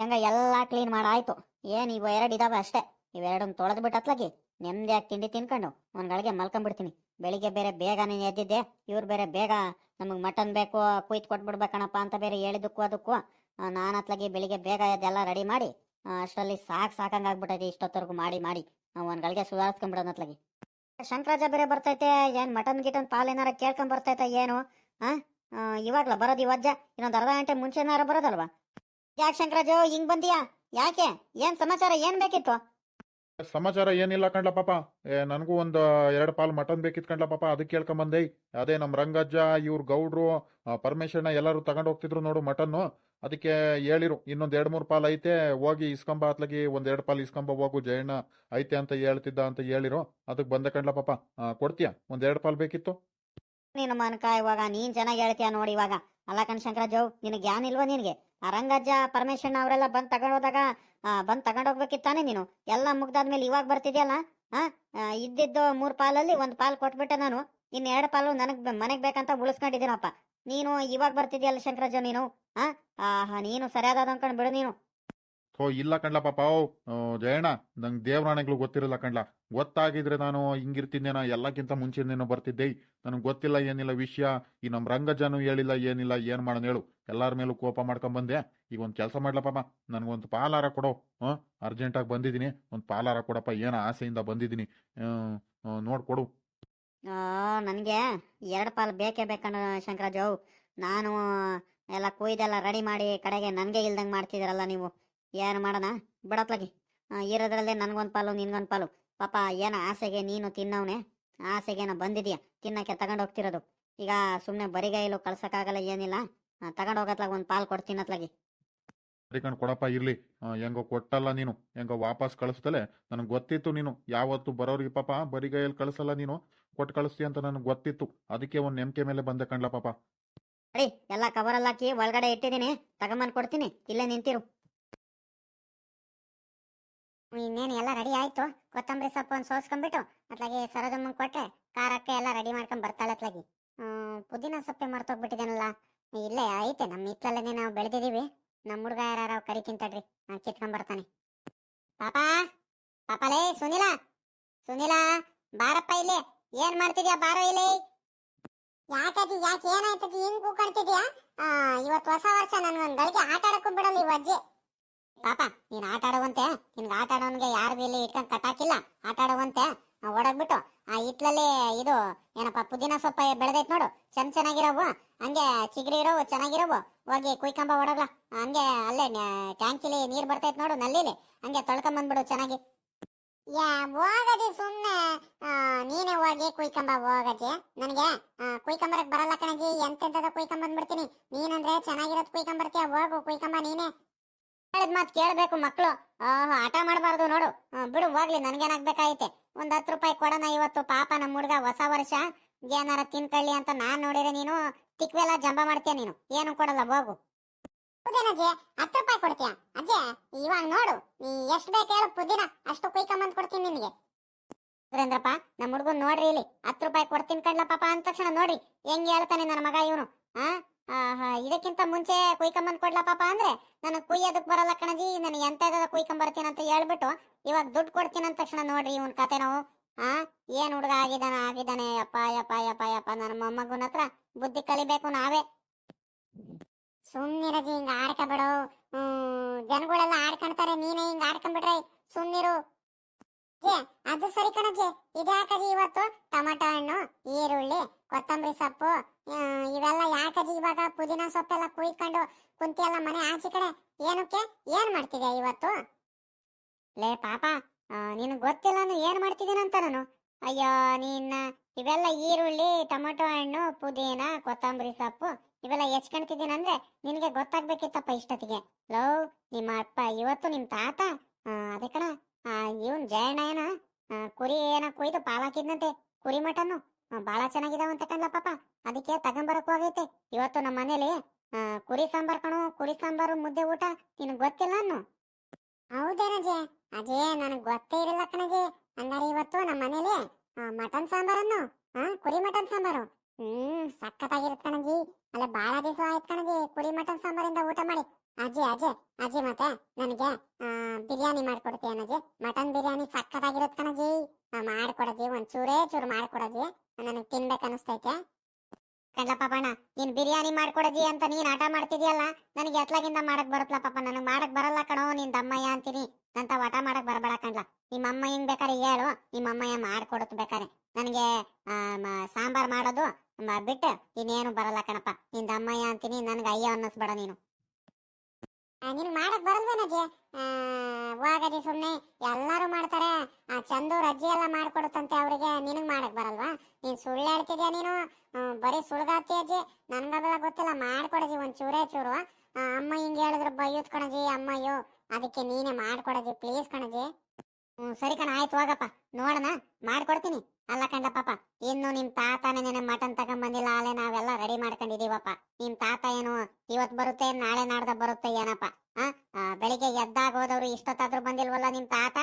ಹೆಂಗ ಎಲ್ಲಾ ಕ್ಲೀನ್ ಮಾಡಾಯ್ತು. ಏನ್ ಇವ ಎರಡು ಇದಾವೆ ಅಷ್ಟೇ. ಇವೆರಡನ್ನ ತೊಳೆದು ಬಿಟ್ಟತ್ಲಾಗಿ ನೆಮ್ಮದಿಯಾಗಿ ತಿಂಡಿ ತಿನ್ಕೊಂಡು ಒಂದ್ ಗಳಿಗೆ ಮಲ್ಕೊಂಡ್ಬಿಡ್ತೀನಿ ಬೆಳಿಗ್ಗೆ ಬೇರೆ ಬೇಗ ನೀನ್ ಎದ್ದಿದ್ದೆ. ಇವ್ರು ಬೇರೆ ಬೇಗ ನಮಗ್ ಮಟನ್ ಬೇಕು, ಕುಯ್ತ್ ಕೊಟ್ಬಿಡ್ಬೇಕಣಪ್ಪ ಅಂತ ಬೇರೆ ಹೇಳಿದಕ್ಕೂ ಅದಕ್ಕೂ. ನಾನು ಅತ್ಲಾಗಿ ಬೆಳಿಗ್ಗೆ ಬೇಗ ಎಲ್ಲ ರೆಡಿ ಮಾಡಿ ಅಷ್ಟರಲ್ಲಿ ಸಾಕ್ ಸಾಕಂಗೆ ಆಗ್ಬಿಟ್ಟೈತಿ ಇಷ್ಟೊತ್ತವರೆಗೂ ಮಾಡಿ ಮಾಡಿ. ಒಂದು ಗಳಿಗೆ ಸುಧಾರಿಸ್ಕೊಂಡ್ಬಿಡೋನ್ ಅತ್ಲಾಗಿ. ಶಂಕರಾಜ ಬೇರೆ ಬರ್ತೈತೆ ಏನು ಮಟನ್ ಗಿಟನ್ ಪಾಲ್ ಏನಾರ ಕೇಳ್ಕೊಂಡ್ ಬರ್ತೈತೆ ಏನು? ಆ, ಇವಾಗ್ಲ ಬರೋದು ಇವಜ್ಜ ಇನ್ನೊಂದು ಅರ್ಧ ಗಂಟೆ ಮುಂಚೆನಾರ ಬರೋದಲ್ವಾ? ಯಾಕೆ ಶಂಕರಾಜು ಹಿಂಗ್ ಬಂದಿಯಾ? ಯಾಕೆ? ಏನ್ ಸಮಾಚಾರ ಏನ್ ಬೇಕಿತ್ತು? ಸಮಾಚಾರ ಏನಿಲ್ಲ ಕಣ್ಲ ಪಾಪ. ಏ ನನಗೂ ಒಂದು ಎರಡು ಪಾಲ್ ಮಟನ್ ಬೇಕಿತ್ತು ಕಂಡ್ಲ ಪಾಪ ಅದಕ್ಕೆ ಕೇಳ್ಕೊಂಬಂದೆ. ಅದೇ ನಮ್ಮ ರಂಗಜ್ಜ ಇವ್ರ ಗೌಡ್ರು ಪರಮೇಶ್ವರನ ಎಲ್ಲರೂ ತಗೊಂಡು ಹೋಗ್ತಿದ್ರು ನೋಡು ಮಟನ್ನು. ಅದಕ್ಕೆ ಹೇಳಿರು, ಇನ್ನೊಂದು ಎರಡು ಮೂರು ಪಾಲ್ ಐತೆ, ಹೋಗಿ ಇಸ್ಕೊಂಬ ಅತ್ಲಾಗಿ ಒಂದ್ ಎರಡು ಪಾಲ್ ಇಸ್ಕೊಂಬ ಹೋಗು, ಜಯಣ್ಣ ಐತೆ ಅಂತ ಹೇಳ್ತಿದ್ದ ಅಂತ ಹೇಳಿರು ಅದಕ್ಕೆ ಬಂದ ಕಣ್ಲ ಪಾಪ ಕೊಡ್ತೀಯ? ಒಂದ್ ಎರಡು ಪಾಲ್ ಬೇಕಿತ್ತು? ನೀನು ಮನಕ ಇವಾಗ, ನೀನ್ ಚೆನ್ನಾಗಿ ಹೇಳ್ತೀಯ ನೋಡಿ ಇವಾಗ. ಅಲ್ಲ ಕಣ್ ಜೋ ನಿನಗೆ ಜ್ಞಾನ ಇಲ್ವಾ ನಿನಗೆ? ಅರಂಗಜ್ಜ ರಂಗಜ್ಜ ಪರಮೇಶಣ್ಣ ಅವರೆಲ್ಲ ಬಂದು ತಗೊಂಡೋದಾಗ ಬಂದ್ ತಗೊಂಡೋಗ್ಬೇಕಿತ್ತಾನೆ ನೀನು? ಎಲ್ಲ ಮುಗ್ದಾದ್ಮೇಲೆ ಇವಾಗ ಬರ್ತಿದ್ಯಲ್ಲ ಹ ಇದ್ದಿದ್ದು ಮೂರು ಪಾಲಲ್ಲಿ ಒಂದು ಪಾಲ್ ಕೊಟ್ಬಿಟ್ಟೆ ನಾನು, ಇನ್ ಎರಡು ಪಾಲು ನನಗೆ ಮನೆಗ್ ಬೇಕಂತ ಉಳಿಸ್ಕೊಂಡಿದ್ದೀನಪ್ಪ. ನೀನು ಇವಾಗ ಬರ್ತಿದ್ಯಲ್ಲ ಶಂಕರಾಜ ನೀನು? ಆಹಾ, ನೀನು ಸರಿಯಾದ ಅನ್ಕೊಂಡ್ ಬಿಡು ನೀನು. ಓ ಇಲ್ಲ ಕಣ್ಲ ಪಾಪ. ಓ ಜಯಣ್ಣ ನಂಗೆ ದೇವರಾಣೆಗಳು ಗೊತ್ತಿರಲ್ಲ ಕಣ್ಲ. ಗೊತ್ತಾಗಿದ್ರೆ ನಾನು ಹಿಂಗಿರ್ತಿದ್ದೇನ ಎಲ್ಲಕ್ಕಿಂತ ಮುಂಚೆನೇನೋ ಬರ್ತಿದ್ದೆ. ನನಗೆ ಗೊತ್ತಿಲ್ಲ ಏನಿಲ್ಲ ವಿಷಯ. ಈ ನಮ್ಮ ರಂಗಜನು ಹೇಳಿಲ್ಲ ಏನಿಲ್ಲ ಏನ್ ಮಾಡೋಣ ಹೇಳು. ಎಲ್ಲರ ಮೇಲೂ ಕೋಪ ಮಾಡ್ಕೊಂಡ್ ಬಂದೆ ಈಗ ಒಂದು ಕೆಲಸ ಮಾಡ್ಲ ಪಾಪ. ನನಗೊಂದು ಪಾಲಾರ ಕೊಡೋ. ಹಾ? ಅರ್ಜೆಂಟಾಗಿ ಬಂದಿದ್ದೀನಿ ಒಂದು ಪಾಲಾರ ಕೊಡಪ್ಪ. ಏನೋ ಆಸೆಯಿಂದ ಬಂದಿದ್ದೀನಿ ನೋಡ್ ಕೊಡು. ಆ, ನನ್ಗೆ ಎರಡು ಪಾಲು ಬೇಕೇ ಬೇಕಣ್ಣ ಶಂಕರಾಜು. ನಾನು ಎಲ್ಲ ಕೊಯ್ದೆಲ್ಲ ರೆಡಿ ಮಾಡಿ ಕಡೆಗೆ ನನಗೆ ಇಲ್ದಂಗೆ ಮಾಡ್ತಿದ್ದೀರಲ್ಲ ನೀವು. ಏನು ಮಾಡೋಣ? ಬಿಡಪ್ಲಗಿ. ಇರೋದ್ರಲ್ಲೇ ನನಗೊಂದು ಪಾಲು, ನಿನ್ಗೊಂದು ಪಾಲು. ಪಾಪ, ಏನೋ ಆಸೆಗೆ ನೀನು ತಿನ್ನವನೇ? ಆಸೆಗೇನೋ ಬಂದಿದ್ಯಾ? ತಿನ್ನಕ್ಕೆ ತಗೊಂಡು ಹೋಗ್ತಿರೋದು. ಈಗ ಸುಮ್ಮನೆ ಬರಿಗೈಲು ಕಳ್ಸೋಕ್ಕಾಗಲ್ಲ ಏನಿಲ್ಲ. ತಗೊಂಡು ಹೋಗತ್ಲಾಗ ಒಂದು ಪಾಲು ಕೊಡ್ತೀನತ್ಲಾಗಿ ಕಣ್ ಕೊಡಪ್ಪ, ಇರ್ಲಿ. ಹೆಂಗೋ ಕೊಟ್ಟಲ್ಲ ನೀನು. ಹೆಂಗೋ ವಾಪಸ್ ಕಳಿಸ್ತಲೆ ನನಗೆ ಗೊತ್ತಿತ್ತು ನೀನು. ಯಾವತ್ತು ಬರೋರಿಗೆ ಪಾಪ ಬರಿಗೈಯಲ್ಲಿ ಕಳಿಸಲ್ಲ ನೀನು. ಕೊಟ್ಟು ಕಳಿಸ್ತಿ ಅಂತ ನನಗೆ ಗೊತ್ತಿತ್ತು. ಅದಕ್ಕೆ ಒಂದು ನೆಮ್ಕೆ ಮೇಲೆ ಬಂದೆ ಕಣ್ಲ ಪಾಪ. ಅಡಿ, ಎಲ್ಲ ಕವರಲ್ಲಿ ಹಾಕಿ ಒಳಗಡೆ ಇಟ್ಟಿದ್ದೀನಿ. ತಗೊಂಬಂದು ಕೊಡ್ತೀನಿ. ಇಲ್ಲೇ ನಿಂತಿರು. ಇನ್ನೇನು, ಎಲ್ಲ ರೆಡಿ ಆಯ್ತು. ಕೊತ್ತಂಬರಿ ಸೊಪ್ಪು ಒಂದು ಸೋಸ್ಕೊಂಡ್ಬಿಟ್ಟು ಅತ್ಲಾಗಿ ಸರದಮ್ಮ ಕೊಟ್ಟೆ ಖಾರಕ್ಕೆ ಎಲ್ಲ ರೆಡಿ ಮಾಡ್ಕೊಂಡ್ ಬರ್ತಾಳೆ ಅತ್ಲಾಗಿ ಪುದೀನ ಸೊಪ್ಪೆ ಮರ್ತೋಗ್ಬಿಟ್ಟಿದ್ದೇನಲ್ಲ ಇಲ್ಲೇ, ಐತೆ ನಮ್ಮ ಹಿತ್ತಲನ್ನೇ ನಾವು ಬೆಳೆದಿದೀವಿ. ನಮ್ಮ ಹುಡುಗ ಯಾರು ಕರಿತೀನಿ ತಡ್ರಿ ನಾನು ಕಿತ್ಕೊಂಡ್ ಬರ್ತಾನೆ. ಪಾಪ ಪಾಪಲೇ ಸುನಿಲ ಸುನಿಲ, ಬಾರಪ್ಪ ಇಲ್ಲಿ. ಏನ್ ಮಾಡ್ತಿದ್ಯಾ? ಬಾರೋ ಇಲ್ಲಿ. ಯಾಕಜ್ಜಿ, ಯಾಕೆ ಏನಾಯ್ತಜ್ಜಿ? ಹಿಂಗ್ ಕೂಕಾಡ್ತಿದ್ಯಾ ಇವತ್ತು ಹೊಸ ವರ್ಷ ನನ್ ಒಂದ್ ಗಳಿಗೆ ಆಟ ಆಡಕ್ಕೂ ಬಿಡಲ್ಲ ಈ ಅಜ್ಜಿ. ಪಾಪ, ನೀನ್ ಆಟ ಆಡುವಂತೆ. ನಿನ್ಗೆ ಆಟ ಆಡೋನ್ಗೆ ಯಾರು ಇಲ್ಲಿ ಇಟ್ಕೊಂಡ್ ಕಟ್ಟಾಕಿಲ್ಲ. ಆಟ ಆಡುವಂತೆ. ಓಡಾಡ್ಬಿಟ್ಟು ಆ ಹಿತ್ಲಲ್ಲಿ ಇದು ಏನಪ್ಪ ಪುದೀನ ಸೊಪ್ಪ ಬೆಳೆದೈತ್ ನೋಡು ಚೆನ್ನ ಚೆನ್ನಾಗಿರೋವು ಹಂಗೆ ಚಿಗರಿ ಇರೋವು ಚೆನ್ನಾಗಿರೋವು ಹೋಗಿ ಕುಯ್ಕಂಬ ಓಡೋಗ್ಲ. ಹಂಗೆ ಅಲ್ಲೇ ಟ್ಯಾಂಕಿಲಿ ನೀರ್ ಬರ್ತೈತ್ ನೋಡು ನಲ್ಲಿಲಿ ಹಂಗೆ ತೊಳ್ಕೊಂಬಂದ್ಬಿಡು ಚೆನ್ನಾಗಿ. ಯಾ ಹೋಗದಿ ಸುಮ್ನೆ ಆ, ನೀನೇ ಹೋಗಿ ಕುಯ್ಕೊಂಬ ಹೋಗಜ್ಜಿ ನನಗೆ ಕುಯ್ಕೊಂಬರಕ್ ಬರಲ್ಲ ಕಣಜಿ ಎಂತೆಂತದ ಕುಯ್ಕೊಂಬಂದ್ಬಿಡ್ತೀನಿ ನೀನಂದ್ರೆ ಚೆನ್ನಾಗಿರೋದ್ ಕುಯ್ಕೊಂಬರ್ತೀಯ ಹೋಗು ಕುಯ್ಕೊಂಬ ನೀನೇ. ಹೇಳಿದ ಮಾತು ಕೇಳಬೇಕು ಮಕ್ಕಳು ಆಟ ಮಾಡಬಾರ್ದು ನೋಡು. ಬಿಡು ಹೋಗ್ಲಿ ನನ್ಗೇನಾಗ್ಬೇಕಾಯ್ತೆ ಒಂದ್ ಹತ್ತು ರೂಪಾಯಿ ಕೊಡೋಣ ಇವತ್ತು ಪಾಪ ನಮ್ಮ ಹುಡ್ಗ ಹೊಸ ವರ್ಷ. ಏನಾರ ತಿನ್ಕೊಳ್ಳಿ ಅಂತ ನಾನ್ ನೋಡಿದ್ರೆ ನೀನು ತಿಕ್ವೆಲ್ಲ ಜಂಬ ಮಾಡ್ತೀಯ ನೀನು. ಏನು ಕೊಡಲ್ಲ ಹೋಗು. ಅಜ್ಜೆ ಹತ್ತು ರೂಪಾಯಿ ಕೊಡ್ತೀಯ? ಅಜ್ಜಿ ಇವಾಗ ನೋಡು ನೀ ಎಷ್ಟು ಬೇಕು ಹೇಳು ಪುದೀನ. ಅಷ್ಟು ಕುಯ್ಕೊಂಬಂದ್ ಕೊಡ್ತೀನಿ ನಿನಗೆ. ಸುರೇಂದ್ರಪ್ಪ ನಮ್ಮ ಹುಡುಗನ್ ನೋಡ್ರಿ ಇಲ್ಲಿ. ಹತ್ತು ರೂಪಾಯಿ ಕೊಡ್ತೀನಿ ಕಣ್ಲ ಪಾಪ ಅಂದ ತಕ್ಷಣ ನೋಡ್ರಿ. ಹೆಂಗ್ ಹೇಳ್ತಾನೆ ನನ್ನ ಮಗ ಇವನು ಆಹಾ, ಇದಕ್ಕಿಂತ ಮುಂಚೆ ಕುಯ್ಕೊಂಬಂದು ಕೊಡ್ಲ ಪಾಪ ಅಂದ್ರೆ ನನಗೆ ಕುಯ್ಯೋದಕ್ಕೆ ಬರಲ್ಲ ಕಣಜಿ, ನನಗೆ ಎಂತ ಕುಯ್ಕೊಂಬರ್ತೀನಿ ಅಂತ ಹೇಳ್ಬಿಟ್ಟು ಇವಾಗ ದುಡ್ಡು ಕೊಡ್ತೀನಿ ಅಂದ ತಕ್ಷಣ ನೋಡ್ರಿ ಇವನ್ ಕತೆ ನಾವು. ಆ, ಏನ್ ಹುಡುಗ ಆಗಿದಾನ ಆಗಿದಾನೆ ಅಪ್ಪ ಯಪ್ಪ ಯಪ್ಪ ಯಪ್ಪ, ನನ್ನ ಮೊಮ್ಮಗನ ಹತ್ರ ಬುದ್ಧಿ ಕಲಿಬೇಕು ನಾವೇ. ಸುಮ್ನಿರಜಿ ಹಿಂಗ ಆಡ್ಕಬೇಡು. ಹ್ಮ್, ಜನಗಳೆಲ್ಲ ಆಡ್ಕೊಂತಾರೆ, ನೀನೇ ಹಿಂಗ ಆಡ್ಕೊಂಡ್ಬಿಟ್ರೆ ಸುಮ್ನಿರು. ಅದು ಸರಿ ಕಣಜಿ, ಇದ್ಯಾಕಜಿ ಇವತ್ತು? ಟೊಮಟೊ ಹಣ್ಣು, ಈರುಳ್ಳಿ, ಕೊತ್ತಂಬರಿ ಸೊಪ್ಪು ಇವೆಲ್ಲ ಯಾಕಜಿ ಇವಾಗ ಪುದೀನ ಸೊಪ್ಪೆಲ್ಲ ಕುಯ್ಕೊಂಡು ಕುಂತಿಯಲ್ಲ ಮನೆ ಆಚೆ ಕಡೆ? ಏನಕ್ಕೆ? ಏನ್ ಮಾಡ್ತಿದ್ಯಾ ಇವತ್ತು? ಲೇ ಪಾಪ ನಿನಗೆ ಗೊತ್ತಿಲ್ಲ ನಾನು ಏನ್ ಮಾಡ್ತಿದ್ದೀನಂತ ನಾನು ಅಯ್ಯೋ, ನಿನ್ನ ಇವೆಲ್ಲ ಈರುಳ್ಳಿ, ಟೊಮೆಟೊ ಹಣ್ಣು, ಪುದೀನ, ಕೊತ್ತಂಬರಿ ಸೊಪ್ಪು ಇವೆಲ್ಲ ಹೆಚ್ಕೊಂತಿದ್ದೀನಂದ್ರೆ ನಿನಗೆ ಗೊತ್ತಾಗ್ಬೇಕಿತ್ತಪ್ಪ ಇಷ್ಟೊತ್ತಿಗೆ. ಲೋ, ನಿಮ್ಮ ಅಪ್ಪ ಇವತ್ತು ನಿಮ್ಮ ತಾತ? ಅದೇ ಕಣ. ಇವನ್ ಜಯಣ್ಣ ಏನ ಕುರಿ ಏನ ಕುಯ್ದು ಪಾಲಾಕಿದ್ನಂತೆ, ಕುರಿ ಮಟನ್ನು. ಬಾಳ ಚೆನ್ನಾಗಿದಾವಂತ ಕಣ್ಲ ಪಾಪ ಅದಕ್ಕೆ ತಗೊಂಬರಕ್ ಹೋಗೈತೆ ಇವತ್ತು ನಮ್ಮ ಮನೇಲಿ ಕುರಿ ಸಾಂಬಾರ್ ಕಣು, ಕುರಿ ಸಾಂಬಾರು ಮುದ್ದೆ ಊಟ ನಿನ್ ಗೊತ್ತಿಲ್ಲ ಅನ್ನು? ಹೌದೇನಜೆ ಅಜೇ, ನನಗ್ ಗೊತ್ತೇ ಇರಲ್ಲ ಕಣಜೆ. ಹಂಗಾರೆ ಇವತ್ತು ನಮ್ಮ ಮನೇಲಿ ಮಟನ್ ಸಾಂಬಾರನ್ನು ಹಾ ಕುರಿ ಮಟನ್ ಸಾಂಬಾರು. ಹ್ಮ್ ಸಖತ್ತಾಗಿರುತ್ತೆ ಕಣಜಿ. ಅಲ್ಲ ಬಹಳ ದಿವಸ ಆಯ್ತು ಕಣಜಿ ಕುರಿ ಮಟನ್ ಸಾಂಬಾರಿಂದ ಊಟ ಮಾಡಿ. ಅಜ್ಜಿ ಅಜ್ಜಿ ಅಜ್ಜಿ ಮತ್ತೆ, ನನಗೆ ಬಿರಿಯಾನಿ ಮಾಡ್ಕೊಡ್ತೀಯ ನನಗೆ ಮಟನ್ ಬಿರಿಯಾನಿ ಸಕ್ಕತ್ತಾಗಿರುತ್ತೆ ಕಣಜಿ. ಆ, ಮಾಡ್ಕೊಡಜ್ಜಿ ಒಂದ್ ಚೂರೇ ಚೂರು ಮಾಡ್ಕೊಡಜಿ ನನಗೆ ತಿನ್ಬೇಕು ಅನಿಸ್ತೈತೆ. ಕಂಡ್ಲ ಬಣ್ಣ ನೀನ್ ಬಿರಿಯಾನಿ ಮಾಡ್ಕೊಡಜಿ ಅಂತ ನೀನ್ ಆಟ ಮಾಡ್ತಿದ್ಯಲ್ಲ? ನನಗೆ ಎತ್ಲಾಗಿಂದ ಮಾಡಕ್ ಬರುತ್ತಲ್ಲ ಪಾಪ ನನಗೆ ಮಾಡಕ್ ಬರಲ್ಲ ಕಣೋ ನಿನ್ ದಮ್ಮಯ್ಯ ಅಂತೀನಿ. ಅಂತ ಆಟ ಮಾಡಕ್ ಬರಬೇಡ ಕಣ್ಲ. ನಿಮ್ಮ ಅಮ್ಮ ಹಿಂಗ್ ಬೇಕಾರೆ ಹೇಳು ನಿಮ್ಮ ಅಮ್ಮಯ್ಯ ಮಾಡ್ಕೊಡತ್ ಬೇಕಾರೆ. ನನಗೆ ಸಾಂಬಾರ್ ಮಾಡೋದು ಬಿಟ್ಟು ಇನ್ನೇನು ಬರಲ್ಲ ಕಣಪ್ಪ. ನಿನ್ ದಮ್ಮಯ್ಯ ಅಂತೀನಿ ನನಗೆ ಅಯ್ಯ ಅನ್ನಿಸ್ಬೇಡ ನೀನು. ನಿನ್ ಮಾಡಕ್ ಬರಲ್ವೇನಜ್ಜಿ ಹೋಗದಿ ಸುಮ್ನೆ ಎಲ್ಲಾರು ಮಾಡ್ತಾರೆ. ಆ, ಚಂದು ಅಜ್ಜಿ ಎಲ್ಲ ಮಾಡ್ಕೊಡುತ್ತಂತೆ ಅವ್ರಿಗೆ. ನಿನಗ್ ಮಾಡಕ್ ಬರಲ್ವಾ? ನೀನ್ ಸುಳ್ಳು ಹೇಳ್ತಿದ್ಯಾ ನೀನು ಬರೀ ಸುಳ್ಗಾತಿ ಅಜ್ಜಿ? ನನ್ಗದೆಲ್ಲ ಗೊತ್ತಿಲ್ಲ. ಮಾಡ್ಕೊಡಜಿ ಒಂದ್ ಚೂರೇ. ಚೂರು ಅಮ್ಮ ಹಿಂಗ್ ಹೇಳಿದ್ರು ಬೈಯುತ್ ಕಣಜಿ ಅಮ್ಮಯ್ಯೋ. ಅದಕ್ಕೆ ನೀನೇ ಮಾಡ್ಕೊಡಜಿ ಪ್ಲೀಸ್ ಕಣಜಿ ಹ್ಮ್, ಸರಿ ಕಣ, ಆಯ್ತು, ಹೋಗಪ್ಪ. ನೋಡೋಣ, ಮಾಡ್ಕೊಡ್ತೀನಿ. ಅಲ್ಲ ಕಂಡ ಪಾಪ, ಇನ್ನು ನಿಮ್ ತಾತನೇ ಮಟನ್ ತಗೊಂಬಂದಿಲ್ಲ, ಆಲೆ ನಾವೆಲ್ಲ ರೆಡಿ ಮಾಡ್ಕೊಂಡಿದೀವಪ್ಪ. ನಿಮ್ ತಾತ ಏನು ಇವತ್ ಬರುತ್ತೆ, ನಾಳೆ ನಾಡ್ದ ಬರುತ್ತೆ ಏನಪ್ಪ, ಆ? ಬೆಳಿಗ್ಗೆ ಎದ್ದಾಗ ಹೋದವ್ರು ಇಷ್ಟೊತ್ತಾದ್ರೂ ಬಂದಿಲ್ವಲ್ಲ ನಿಮ್ ತಾತ?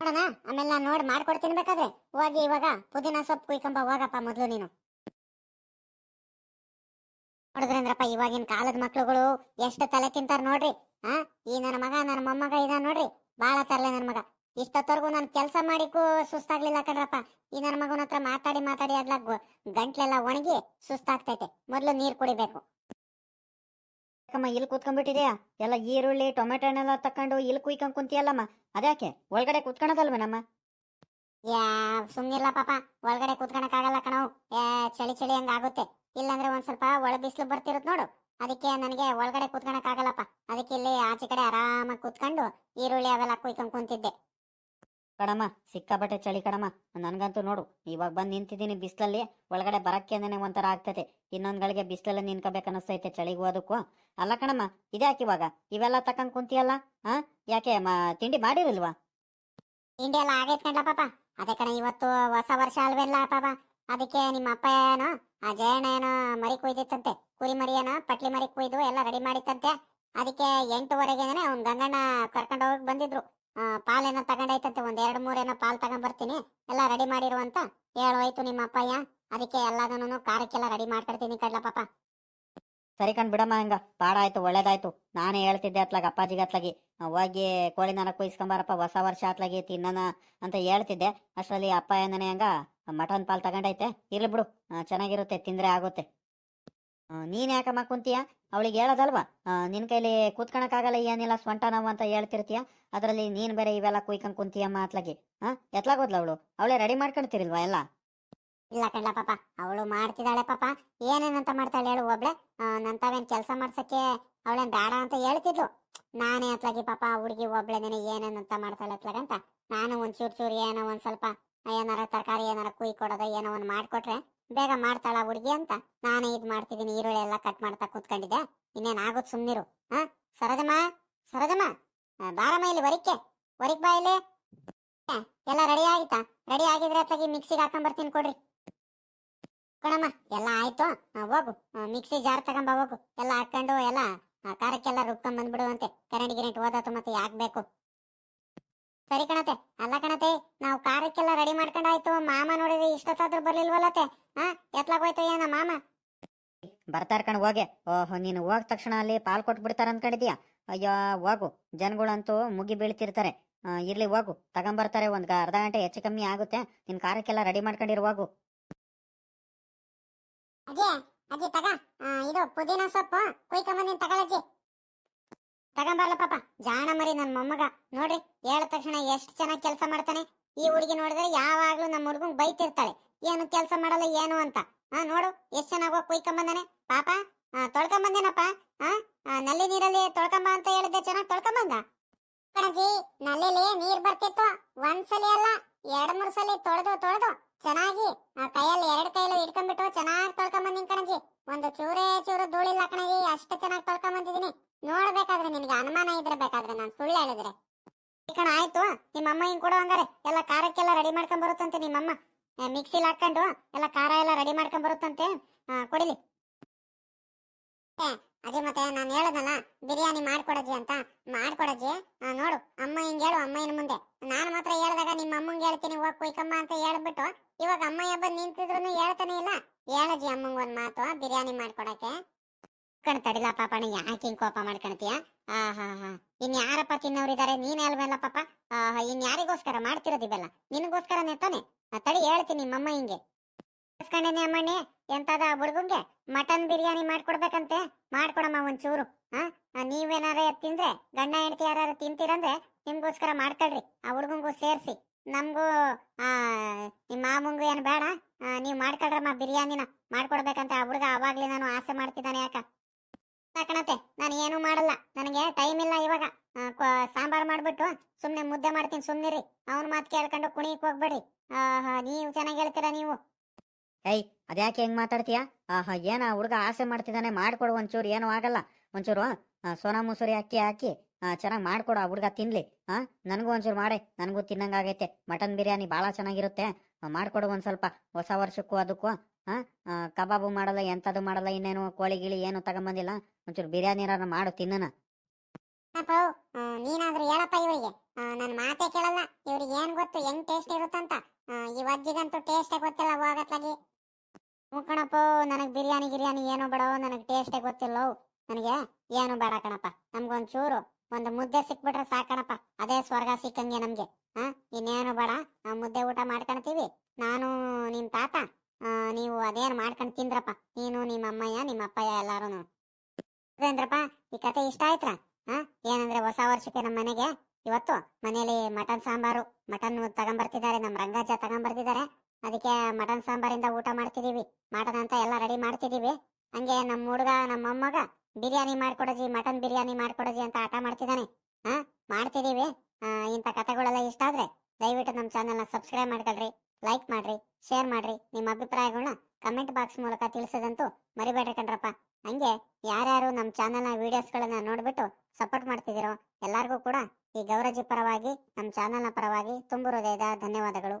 ನೋಡೋಣ, ಆಮೇಲೆ ನೋಡಿ ಮಾಡ್ಕೊಡ್ತೀನಿ ಬೇಕಾದ್ರೆ ಹೋಗಿ ಇವಾಗ ಪುದೀನ ಸೊಪ್ಪು ಕುಯ್ಕೊಂಬ ಹೋಗಪ್ಪ ಮೊದ್ಲು ನೀನು. ನೋಡಿದ್ರೇಂದ್ರಪ್ಪ ಇವಾಗಿನ ಕಾಲದ ಮಕ್ಳುಗಳು ಎಷ್ಟು ತಲೆ ತಿಂತಾರ ನೋಡ್ರಿ, ಆ? ಈ ನನ್ನ ಮಗ ನನ್ನ ಮೊಮ್ಮಗ ಇದ ನೋಡ್ರಿ, ಬಾಳ ತರಲೆ ನನ್ನ ಮಗ. ಇಷ್ಟೊತ್ತವರೆಗೂ ನಾನು ಕೆಲಸ ಮಾಡಿಕ್ಕೂ ಸುಸ್ತಾಗ್ಲಿಲ್ಲ ಕಣ್ರಪ್ಪ. ಈ ನನ್ನ ಮಗನ ಹತ್ರ ಮಾತಾಡಿ ಮಾತಾಡಿ ಅದ್ಲ ಗಂಟ್ಲೆಲ್ಲ ಒಣಗಿ ಸುಸ್ತಾಗ್ತೈತೆ. ಮೊದ್ಲು ನೀರ್ ಕುಡಿಬೇಕು. ಅಕ್ಕಮ್ಮ ಇಲ್ಲಿ ಕೂತ್ಕೊಂಡ್ಬಿಟ್ಟಿದ್ಯಾ? ಎಲ್ಲ ಈರುಳ್ಳಿ ಟೊಮೆಟೊ ಹಣ್ಣೆಲ್ಲ ತಕೊಂಡು ಇಲ್ಲಿ ಕುಯ್ಕೊಂಡ್ ಕುಂತಿಯಲ್ಲಮ್ಮ? ಅದ್ಯಾಕೆ? ಒಳಗಡೆ ಕೂತ್ಕೊಳದಲ್ವೇನಮ್ಮ? ಯಾ ಸುಮ್ನಿಲ್ಲ ಪಾಪ. ಒಳಗಡೆ ಕೂತ್ಕೊಳಕ್ ಆಗಲ್ಲ ಕಣವು ಏ ಚಳಿ ಚಳಿ ಹಂಗ ಆಗುತ್ತೆ. ಇಲ್ಲಾಂದ್ರೆ ಒಂದ್ ಸ್ವಲ್ಪ ಒಳ ಬಿಸಿಲು ಬರ್ತಿರುತ್ತೆ ನೋಡು. ಅದಕ್ಕೆ ನನಗೆ ಒಳಗಡೆ ಕೂತ್ಕೊಳಕ್ ಆಗಲ್ಲಪ್ಪ ಅದಕ್ಕೆ ಇಲ್ಲಿ ಆಚೆ ಕಡೆ ಆರಾಮಾಗಿ ಕೂತ್ಕೊಂಡು ಈರುಳ್ಳಿ ಅವೆಲ್ಲ ಕುಯ್ಕೊಂಡ್ ಕುಂತಿದ್ದೆ. ಕಣಮ್ಮ, ಸಿಕ್ಕಾಪಟ್ಟೆ ಚಳಿ ಕಣಮ್ಮ. ನನಗಂತೂ ನೋಡು, ಇವಾಗ ಬಂದು ನಿಂತಿದ್ದೀನಿ ಬಿಸಿಲಲ್ಲಿ. ಒಳಗಡೆ ಬರಕ್ಕೆ ಒಂಥರ ಆಗ್ತೈತೆ ಇನ್ನೊಂದ್ ಗಳಿಗೆ ಬಿಸಿಲಲ್ಲಿ ನಿನ್ಕೋಬೇಕು ಅನಿಸ್ತೈತೆ ಚಳಿಗೂ ಅದಕ್ಕೂ. ಅಲ್ಲ ಕಣಮ್ಮ, ಇದ್ಯಾಕೆ ಇವಾಗ? ಇವೆಲ್ಲ ತಕೊಂಡ್ ಕುಂತಿಯಲ್ಲ ಹಾ ಯಾಕೆ ತಿಂಡಿ ಮಾಡಿರಲ್ವಾ? ತಿಂಡಿ ಎಲ್ಲ ಆಗೈತೆ ಕಂಡ್ಲ ಪಾಪ. ಅದೇ ಕಣ, ಇವತ್ತು ಹೊಸ ವರ್ಷ ಅಲ್ವೆಲ್ಲ ಪಾಪ. ಅದಕ್ಕೆ ನಿಮ್ಮ ಅಪ್ಪ ಏನೋ, ಆ ಜಯಣ್ಣ ಏನೋ ಮರಿ ಕುಯ್ದಿತ್ತಂತೆ. ಕುರಿ ಮರಿ ಏನೋ, ಪಟ್ಲಿ ಮರಿ ಕುಯ್ದು ಎಲ್ಲ ರೆಡಿ ಮಾಡಿತ್ತಂತೆ. ಅದಕ್ಕೆ ಎಂಟುವರೆಗೆ ಅವ್ನ ಗಂಗಣ್ಣ ಕರ್ಕೊಂಡು ಹೋಗಿ ಬಂದಿದ್ರು. ಪಾಲೇನೋ ತಗೊಂಡೈತಂತೆ, ಒಂದ್ ಎರಡು ಮೂರೇನೋ ಪಾಲ್ ತಗೊಂಡ್ ಬರ್ತೀನಿ ಎಲ್ಲ ರೆಡಿ ಮಾಡಿರುವಂತ ಹೇಳೋಯ್ತು ನಿಮ್ಮ ಅಪ್ಪಯ್ಯ, ಅದಕ್ಕೆ ಎಲ್ಲದನ್ನು ಕಾರಕ್ಕೆಲ್ಲ ರೆಡಿ ಮಾಡ್ಕೊಡ್ತೀನಿ ಕಡ್ಲ ಪಾಪ. ಸರಿ ಕಣ್, ಬಿಡಮ್ಮ ಹಂಗ, ಪಾಡ ಆಯ್ತು, ಒಳ್ಳೇದಾಯ್ತು. ನಾನೇ ಹೇಳ್ತಿದ್ದೆ ಅತ್ಲಾಗ, ಅಪ್ಪಾಜಿಗೆ ಅತ್ಲಾಗಿ, ಹೋಗಿ ಕೋಳಿನಾರ ಕುಯ್ಸ್ಕೊಂಬಾರಪ್ಪ, ಹೊಸ ವರ್ಷ ಅತ್ಲಾಗಿ ತಿನ್ನೋಣ ಅಂತ ಹೇಳ್ತಿದ್ದೆ. ಅಷ್ಟರಲ್ಲಿ ಅಪ್ಪ ಏನೇ ಹಂಗ, ಮಟನ್ ಪಾಲ್ ತಗೊಂಡೈತೆ, ಇರ್ಲಿ ಬಿಡು ಚೆನ್ನಾಗಿರುತ್ತೆ, ತಿಂದ್ರೆ ಆಗುತ್ತೆ. ನೀನ್ ಯಾಕಮ್ಮ ಕುಂತೀಯ? ಅವಳಿಗೆ ಹೇಳೋದಲ್ವಾ? ನಿನ್ ಕೈಲಿ ಕೂತ್ಕೊಳಕ್ಕಾಗಲ್ಲ ಏನಿಲ್ಲ, ಸ್ವಂಟ ನಾವು ಅಂತ ಹೇಳ್ತಿರ್ತೀಯ. ಅದರಲ್ಲಿ ನೀನ್ ಬೇರೆ ಇವೆಲ್ಲ ಕುಯ್ಕೊಂಡ್ ಕುಂತೀಯಮ್ಮ ಅತ್ಲಾಗಿ ಹಾ ಎತ್ಲಾಗೋದ್ಲ ಅವಳು? ಅವಳೇ ರೆಡಿ ಮಾಡ್ಕೊಳ್ತಿರಿಲ್ವಾ ಎಲ್ಲ? ಇಲ್ಲ ಕಣ್ಲ ಪಾಪ, ಅವಳು ಮಾಡ್ತಿದ್ದಾಳೆ ಪಾಪ. ಏನೇನಂತ ಮಾಡ್ತಾಳೆ ಹೇಳು ಒಬ್ಳೆ? ನಂತಾವೇನ್ ಕೆಲಸ ಮಾಡ್ಸಕ್ಕೆ ಅವಳೇನ್ ಬೇಡ ಅಂತ ಹೇಳ್ತಿದ್ಲು. ನಾನೇ ಅತ್ಲಾಗಿ ಪಾಪ ಹುಡುಗಿ ಒಬ್ಳೆ ನಿನಗೆ ಏನೇನಂತ ಮಾಡ್ತಾಳೆ ಅತ್ಲಾಗಂತ ನಾನು ಒಂದ್ ಚೂರ್ ಚೂರ್ ಏನೋ ಒಂದ್ ಸ್ವಲ್ಪ, ಏನಾರ ತರಕಾರಿ ಏನಾರ ಕುಯ್ ಕೊಡೋದ ಏನೋ ಒಂದ್ ಮಾಡ್ಕೊಟ್ರೆ ಬೇಗ ಮಾಡ್ತಾಳ ಹುಡುಗಿ ಅಂತ ನಾನೇ ಇದ್ ಮಾಡ್ತಿದ್ದೀನಿ, ಈರುಳ್ಳಿ ಎಲ್ಲ ಕಟ್ ಮಾಡ್ತಾ ಕೂತ್ಕೊಂಡಿದ್ದೆ ಇನ್ನೇನು ಆಗೋದು ಸುಮ್ಮನಿರು ಹಾ? ಸರೋಜಮ್ಮ ಸರೋಜಮ್ಮ ಬಾರಮ್ಮ ಇಲ್ಲಿ ವರಿಕೆ ವರಿಕ್ ಬಾ ಇಲ್ಲಿ. ಎಲ್ಲ ರೆಡಿ ಆಗಿತ್ತಾ? ರೆಡಿ ಆಗಿದ್ರೆ ಅತ್ತಾಗಿ ಮಿಕ್ಸಿಗೆ ಹಾಕೊಂಡ್ ಬರ್ತೀನಿ ಕೊಡ್ರಿ. ಕಣಮ್ಮ ಎಲ್ಲ ಆಯ್ತು ಹೋಗು ಮಿಕ್ಸಿ ಜಾರ್ ತಗೊಂಬ ಹೋಗು. ಎಲ್ಲ ಹಾಕೊಂಡು ಎಲ್ಲ ಖಾರಕ್ಕೆಲ್ಲ ರುಬ್ಕೊಂಡ್ ಬಂದ್ಬಿಡುವಂತೆ ಕರೆಂಟ್ ಗಿರೆಂಟ್ ಓದಾತು ಮತ್ತೆ ಯಾಕ್ ಬೇಕು? ಸರಿ ಕಣತೆ ನಾವು ಖಾರಕ್ಕೆಲ್ಲ ರೆಡಿ ಮಾಡ್ಕೊಂಡಾಯ್ತು ಮಾಮ ನೋಡಿದ್ರೆ ಇಷ್ಟೊತ್ತಾದ್ರೂ ಬರ್ಲಿಲ್ವಲ್ಲತೆ ಹಾ ಎತ್ಲಾಗೋಯ್ತು ಏನ ಮಾಮ ಬರ್ತಾರ ಕಣ್, ಹೋಗೆ. ಓಹೋ, ನೀನು ಹೋಗ್ ತಕ್ಷಣ ಅಲ್ಲಿ ಪಾಲ್ ಕೊಟ್ಟು ಬಿಡ್ತಾರ ಅನ್ಕೊಂಡಿದ್ಯಾ ಅಯ್ಯೋ, ಹೋಗು. ಜನಗಳಂತೂ ಮುಗಿ ಬೀಳ್ತಿರ್ತಾರೆ. ಇರ್ಲಿ, ಹೋಗು. ತಗೊಂಬರ್ತಾರೆ. ಒಂದ್ ಅರ್ಧ ಗಂಟೆ ಹೆಚ್ಚು ಕಮ್ಮಿ ಆಗುತ್ತೆ. ನಿನ್ ಕಾರಕ್ಕೆಲ್ಲ ರೆಡಿ ಮಾಡ್ಕೊಂಡಿರು, ಹೋಗು. ಅಜ್ಜಿ ಅಜ್ಜಿ ಇದು ಸೊಪ್ಪು. ತಗೊಂಬರ್ಲ, ಪಾಪ. ಜಾಣ ಮರಿ ನನ್ ಮೊಮ್ಮಗ. ನೋಡ್ರಿ ಹೇಳಿದ ತಕ್ಷಣ ಎಷ್ಟ್ ಚೆನ್ನಾಗಿ ಕೆಲಸ ಮಾಡ್ತಾನೆ. ಈ ಹುಡುಗಿ ನೋಡಿದ್ರೆ ಯಾವಾಗ್ಲೂ ನಮ್ಮ ಹುಡುಗ ಬೈತಿರ್ತಾಳೆ. ಏನು ಕೆಲಸ ಮಾಡಲ್ಲ ಏನು ಅಂತ. ಹಾ, ನೋಡು, ಎಷ್ಟು ಚೆನ್ನಾಗಿ ಕುಯ್ಕೊಂಬಂದಾನೆ ಪಾಪ ತೊಳ್ಕೊಂಬಂದೇನಪ್ಪ ಹಾ ನಲ್ಲಿ ನೀರಲ್ಲಿ ತೊಳ್ಕೊಂಬ ಅಂತ ಹೇಳಿದ್ದೆ. ಚೆನ್ನಾಗಿ ತೊಳ್ಕೊಂಬಂದ ಕಣಜಿ ನಲ್ಲಿಲಿ ನೀರ್ ಬರ್ತಿತ್ತು. ಒಂದ್ಸಲಿ ಅಲ್ಲ, ಎರಡ್ ಮೂರ್ ಸಲಿ ತೊಳೆದು ತೊಳೆದು, ಚೆನ್ನಾಗಿ, ಆ, ಕೈಯಲ್ಲಿ ಎರಡ್ ಕೈಯಲ್ಲಿ ಇಟ್ಕೊಂಡ್ಬಿಟ್ಟು ಚೆನ್ನಾಗಿ ತೊಳ್ಕೊಂಬಂದಿನಿ ಕಣಜಿ. ಒಂದು ಚೂರೇ ಚೂರು ಧೂಳಿಲ್ಲ ಕಣಜಿ, ಅಷ್ಟು ಚೆನ್ನಾಗಿ ತೊಳ್ಕೊಂಬಂದಿದೀನಿ ನೋಡ್ಬೇಕಾದ್ರೆ ನಿನ್ಗೆ ಅನುಮಾನ ಇದ್ರೆ ಬೇಕಾದ್ರೆ ನಾನು ಸುಳ್ಳು ಹೇಳಿದ್ರೆ. ಕಣ, ಆಯ್ತು. ನಿಮ್ಮ ಅಮ್ಮ ಹಿಂಗ್ ಕೊಡು ಹಂಗಾರೆ. ಎಲ್ಲ ಖಾರಕ್ಕೆಲ್ಲ ರೆಡಿ ಮಾಡ್ಕೊಂಡ್ ಬರುತ್ತಂತೆ ನಿಮ್ಮಮ್ಮ. ಮಿಕ್ಸಿಲ್ ಹಾಕೊಂಡು ಎಲ್ಲ ಖಾರ ಎಲ್ಲ ರೆಡಿ ಮಾಡ್ಕೊಂಡ್ ಬರುತ್ತಂತೆ. ಕೊಡಿಲಿ. ಅದೇ ಮತ್ತೆ ನಾನು ಹೇಳದಲ್ಲ, ಬಿರಿಯಾನಿ ಮಾಡ್ಕೊಡಜ್ಜಿ ಅಂತ. ಮಾಡ್ಕೊಡಜ್ಜಿ? ನೋಡು, ಅಮ್ಮ ಹಿಂಗ್ ಹೇಳು ಅಮ್ಮಯ್ಯನ ಮುಂದೆ. ನಾನು ಮಾತ್ರ ಹೇಳ್ದಾಗ ನಿಮ್ಮ ಅಮ್ಮಂಗೆ ಹೇಳ್ತೀನಿ, ಹೋಗ್ ಕುಯ್ಕಮ್ಮ ಅಂತ ಹೇಳ್ಬಿಟ್ಟು. ಇವಾಗ ಅಮ್ಮಯ್ಯ ಬಂದು ನಿಂತಿದ್ರು ಹೇಳ್ತಾನೆ ಇಲ್ಲ. ಹೇಳಜ್ಜಿ ಅಮ್ಮಂಗ್ ಒಂದ್ ಮಾತು, ಬಿರಿಯಾನಿ ಮಾಡ್ಕೊಡಕ್ಕೆ. ಕಣ್ ತಡಿಲ ಪಾಪಣ ಯಾಕೆ ಹಿಂಗ್ ಕೋಪ ಮಾಡ್ಕೊಳ್ತೀಯ? ಆ ಹಾ ಹಾ. ಇನ್ ಯಾರಪ್ಪ ತಿನ್ನೋರಿದ್ದಾರೆ ನೀನ್ ಅಲ್ವಲ್ಲ ಪಾಪ. ಇನ್ ಯಾರಿಗೋಸ್ಕರ ಮಾಡ್ತಿರೋದು ಇವೆಲ್ಲ ನಿನಗೋಸ್ಕರನೇ ತಾನೆ? ತಡಿ ಹೇಳ್ತೀನಿ ನಿಮ್ಮಮ್ಮ ಹಿಂಗೆ. ಕಸ್ಕೊಂಡೇನೆ ಅಮ್ಮಣ್ಣಿ? ಎಂತದ ಹುಡುಗಂಗೆ ಮಟನ್ ಬಿರಿಯಾನಿ ಮಾಡ್ಕೊಡ್ಬೇಕಂತೆ? ಮಾಡ್ಕೊಡಮ್ಮ ಒಂಚೂರು. ಹಾ ನೀವೇನಾರ ತಿಂದ್ರೆ, ಗಂಡ ಹೆಂಡತಿ ಯಾರು ತಿಂತೀರಂದ್ರೆ ನಿಮ್ಗೋಸ್ಕರ ಮಾಡ್ಕೊಳ್ರಿ. ಆ ಹುಡುಗಂಗೂ ಸೇರ್ಸಿ. ನಮಗೂ ನಿಮ್ಮ ಮಾಮಂಗೂ ಏನು ಬೇಡ. ನೀವ್ ಮಾಡ್ಕೊಳ್ರಮ್ಮ ಬಿರಿಯಾನಿನ. ಮಾಡ್ಕೊಡ್ಬೇಕಂತ ಆ ಹುಡುಗ ಅವಾಗ್ಲೇ ನಾನು ಆಸೆ ಮಾಡ್ತಿದ್ದಾನೆ ಯಾಕ? ಕಣತೆ ನಾನು ಏನು ಮಾಡಲ್ಲ. ನನಗೆ ಟೈಮ್ ಇಲ್ಲ ಇವಾಗ. ಸಾಂಬಾರ್ ಮಾಡ್ಬಿಟ್ಟು ಸುಮ್ನೆ ಮುದ್ದೆ ಮಾಡ್ತೀನಿ, ಸುಮ್ನಿರಿ. ಅವ್ನ ಮಾತು ಕೇಳ್ಕೊಂಡು ಕುಣಿಯಕ್ಕೆ ಹೋಗ್ಬೇಡಿ. ನೀವು ಚೆನ್ನಾಗಿ ಹೇಳ್ತೀರಾ ನೀವು? ಏಯ್, ಅದ್ಯಾಕೆ ಹೆಂಗ್ ಮಾತಾಡ್ತೀಯಾ? ಆಹಾ ಏನ ಹುಡುಗ ಆಸೆ ಮಾಡ್ತಿದ್ದಾನೆ ಮಾಡ್ಕೊಡು ಒಂಚೂರು, ಏನೂ ಆಗಲ್ಲ. ಒಂಚೂರು ಸೋನಾ ಮುಸುರಿ ಅಕ್ಕಿ ಹಾಕಿ ಚೆನ್ನಾಗಿ ಮಾಡ್ಕೊಡು ಆ ಹುಡುಗ ತಿನ್ಲಿ. ಹಾ ನನಗೂ ಒಂಚೂರು ಮಾಡೆ, ನನಗೂ ತಿನ್ನಂಗಾಗೈತೆ. ಮಟನ್ ಬಿರಿಯಾನಿ ಬಹಳ ಚೆನ್ನಾಗಿರುತ್ತೆ. ಮಾಡ್ಕೊಡು ಒಂದ್ ಸ್ವಲ್ಪ. ಹೊಸ ವರ್ಷಕ್ಕೂ ಅದಕ್ಕೂ ಹಾ ಆ, ಕಬಾಬು ಮಾಡಲ್ಲ ಎಂತದು ಮಾಡಲ್ಲ ಇನ್ನೇನು ಕೋಳಿ ಗಿಳಿ ಏನು ತಗೊಂಬಂದಿಲ್ಲ. ಒಂಚೂರು ಬಿರಿಯಾನಿ ಮಾಡು ತಿನ್ನನ. ಆ, ನೀನಾದ್ರೂ ಹೇಳಪ್ಪ ಇವರಿಗೆ. ನನ್ನ ಮಾತೇ ಕೇಳಲ್ಲ. ಇವ್ರಿಗೆ ಏನ್ ಗೊತ್ತು ಹೆಂಗ್ ಟೇಸ್ಟ್ ಇರುತ್ತಂತ. ಆ, ಈ ಅಜ್ಜಿಗಂತೂ ಟೇಸ್ಟೇ ಗೊತ್ತಿಲ್ಲ ಹೋಗತ್ಲಾಗಿ ಕಣಪ್ಪ ನನಗ್ ಬಿರಿಯಾನಿ ಗಿರಿಯಾನಿ ಏನು ಬೇಡ ನನಗ್ ಟೇಸ್ಟೇ ಗೊತ್ತಿಲ್ಲ ನನಗೆ ಏನು ಬೇಡ ಕಣಪ್ಪ. ನಮ್ಗೊಂಚೂರು ಒಂದ್ ಮುದ್ದೆ ಸಿಕ್ಬಿಟ್ರೆ ಸಾಕಣಪ್ಪ ಅದೇ ಸ್ವರ್ಗ ಸಿಕ್ಕಂಗೆ ನಮ್ಗೆ. ಹಾ ಇನ್ನೇನು ಬೇಡ ನಾವು ಮುದ್ದೆ ಊಟ ಮಾಡ್ಕೊಳ್ತೀವಿ ನಾನು ನಿನ್ ತಾತ. ಆ, ನೀವು ಅದೇನ್ ಮಾಡ್ಕೊಂಡು ತಿಂದ್ರಪ್ಪ. ನೀನು ನಿಮ್ಮ ಅಮ್ಮಯ್ಯ, ನಿಮ್ಮ ಅಪ್ಪಯ್ಯ ಎಲ್ಲಾರು ಅದೇಂದ್ರಪ್ಪ ಈ ಕತೆ ಇಷ್ಟ ಆಯ್ತಾ ಹಾ ಏನಂದ್ರೆ ಹೊಸ ವರ್ಷಕ್ಕೆ ನಮ್ಮ ಮನೆಗೆ ಇವತ್ತು ಮನೇಲಿ ಮಟನ್ ಸಾಂಬಾರು ಮಟನ್ ತಗೊಂಬರ್ತಿದ್ದಾರೆ ನಮ್ಮ ರಂಗಾಜ ತಗೊಂಬರ್ತಿದ್ದಾರೆ. ಅದಕ್ಕೆ ಮಟನ್ ಸಾಂಬಾರಿಂದ ಊಟ ಮಾಡ್ತಿದೀವಿ ಮಟನ್ ಅಂತ ಎಲ್ಲ ರೆಡಿ ಮಾಡ್ತಿದೀವಿ. ಹಂಗೆ ನಮ್ಮ ಹುಡುಗ ನಮ್ಮ ಮೊಮ್ಮಗ ಬಿರಿಯಾನಿ ಮಾಡ್ಕೊಡಜಿ, ಮಟನ್ ಬಿರಿಯಾನಿ ಮಾಡ್ಕೊಡೋಜಿ ಅಂತ ಆಟ ಮಾಡ್ತಿದ್ದಾನೆ ಹಾ ಮಾಡ್ತಿದೀವಿ. ಇಂಥ ಕತೆಗಳೆಲ್ಲ ಇಷ್ಟ ಆದ್ರೆ ದಯವಿಟ್ಟು ನಮ್ಮ ಚಾನೆಲ್ನ ಸಬ್ಸ್ಕ್ರೈಬ್ ಮಾಡ್ಕೊಳ್ರಿ. ಲೈಕ್ ಮಾಡ್ರಿ ಶೇರ್ ಮಾಡ್ರಿ, ನಿಮ್ಮ ಅಭಿಪ್ರಾಯಗಳನ್ನ ಕಮೆಂಟ್ ಬಾಕ್ಸ್ ಮೂಲಕ ತಿಳಿಸೋದಂತೂ ಮರಿಬೇಡ್ರಿ ಕಣ್ರಪ್ಪ. ಹಂಗೆ ಯಾರ್ಯಾರು ನಮ್ಮ ಚಾನೆಲ್ನ ವಿಡಿಯೋಸ್ಗಳನ್ನ ನೋಡ್ಬಿಟ್ಟು ಸಪೋರ್ಟ್ ಮಾಡ್ತಿದ್ದೀರೋ ಎಲ್ಲರಿಗೂ ಕೂಡ ಈ ಗೌರಜಿ ಪರವಾಗಿ, ನಮ್ಮ ಚಾನೆಲ್ನ ಪರವಾಗಿ ತುಂಬು ಹೃದಯದ ಧನ್ಯವಾದಗಳು.